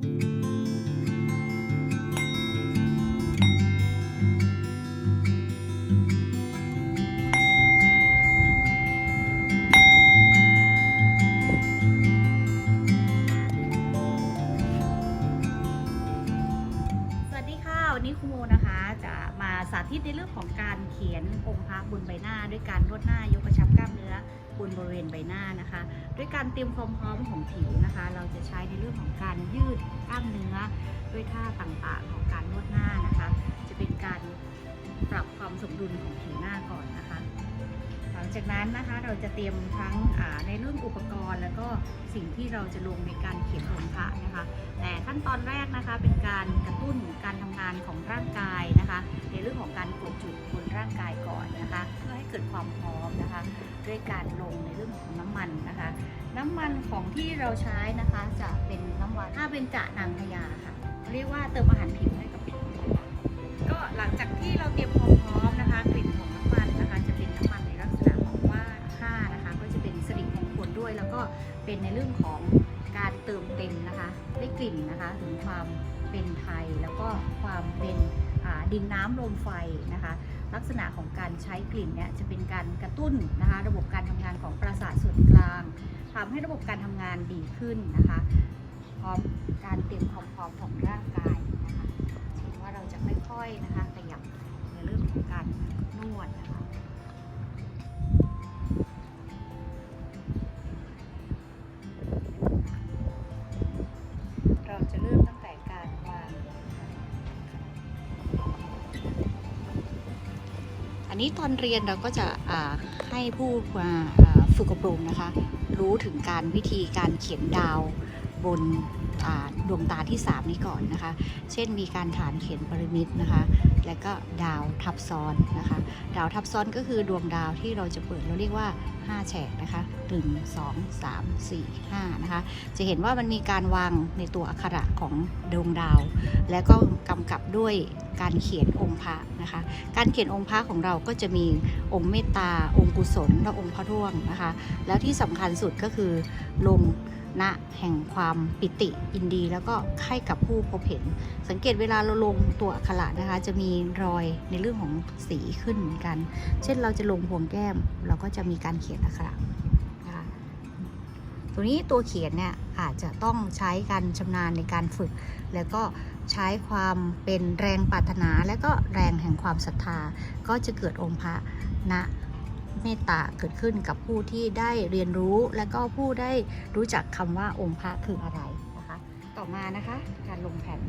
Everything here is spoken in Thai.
สวัสดีค่ะ วันนี้ครูโมนะคะจะมาสาธิตในเรื่องของการเขียนองค์พระบนใบหน้าด้วยการนวดหน้ายกกระชับกล้ามเนื้อ บนบริเวณใบหน้านะคะ ด้วยการเตรียมความพร้อมของผิวนะคะ เราจะใช้ในเรื่องของการยืดกล้ามเนื้อ ด้วยท่าต่างๆของการนวดหน้านะคะ จะเป็นการปรับความสมดุลของ จากนั้นนะคะเราจะเตรียมทั้งในเรื่องอุปกรณ์ แล้วก็สิ่งที่เราจะลงในการเขียนองค์พระนะคะ แต่ขั้นตอนแรกนะคะเป็นการกระตุ้นการทำงานของร่างกายนะคะ ในเรื่องของการกดจุดบนร่างกายก่อนนะคะ เพื่อให้เกิดความพร้อมนะคะ ด้วยการลงในเรื่องของน้ำมันนะคะ น้ำมันของที่เราใช้นะคะจะเป็นน้ำมันถ้าเป็นจะนางพญาค่ะเรียกว่าเติมอาหารผิวให้กับผิวก็หลังจากที่เราเตรียม ด้วยแล้วก็เป็นในเรื่องของการเติมเต็มนะคะได้กลิ่นนะคะถึงความเป็นไทยแล้วก็ความเป็นดินน้ำลมไฟนะคะลักษณะของการใช้กลิ่นเนี่ยจะเป็นการกระตุ้นนะคะระบบการทำงานของประสาทส่วนกลางทำให้ระบบการทำงานดีขึ้นนะคะพร้อมการเตรียมความพร้อมของร่างกายนะคะเช่นว่าเราจะค่อยๆนะคะขยับในเรื่องของการนวดนะคะ นี้ตอนเรียนเราก็จะให้ผู้มาฝึกอบรมนะคะ รู้ถึงการวิธีการเขียนดาวบน ดวงตาที่ 3 นี้ก่อนนะคะ เช่นมีการฐานเขียนปริมิตนะคะ และก็ดาวทับซ้อนนะคะ ดาวทับซ้อนก็คือดวงดาวที่เราจะเปิดเราเรียกว่า 5 แฉกนะคะ 1 2 3 4 5 นะคะ จะเห็นว่ามันมีการวางในตัวอักขระของดวงดาว และก็กำกับด้วยการเขียนองค์พระนะคะ การเขียนองค์พระของเราก็จะมีองค์เมตตา องค์กุศล และองค์พระร่วงนะคะ แล้วที่สำคัญสุดก็คือลงณแห่งความปิติอินดี แล้วก็ให้กับผู้พบเห็น สังเกตเวลาเราลงตัวอักขระนะคะ จะมีรอยในเรื่องของสีขึ้นเหมือนกัน เช่นเราจะลงพวงแก้ม เราก็จะมีการเขียนอักขระนะคะตัวนี้ตัวเขียนเนี่ยอาจจะต้องใช้การชำนาญในการฝึก แล้วก็ใช้ความเป็นแรงปรารถนา และก็แรงแห่งความศรัทธา ก็จะเกิดองค์พระณเมตตาเกิดขึ้นกับผู้ที่ได้เรียนรู้และก็ผู้ได้รู้จักคำว่าองค์พระคืออะไร มานะคะ การลงแผ่น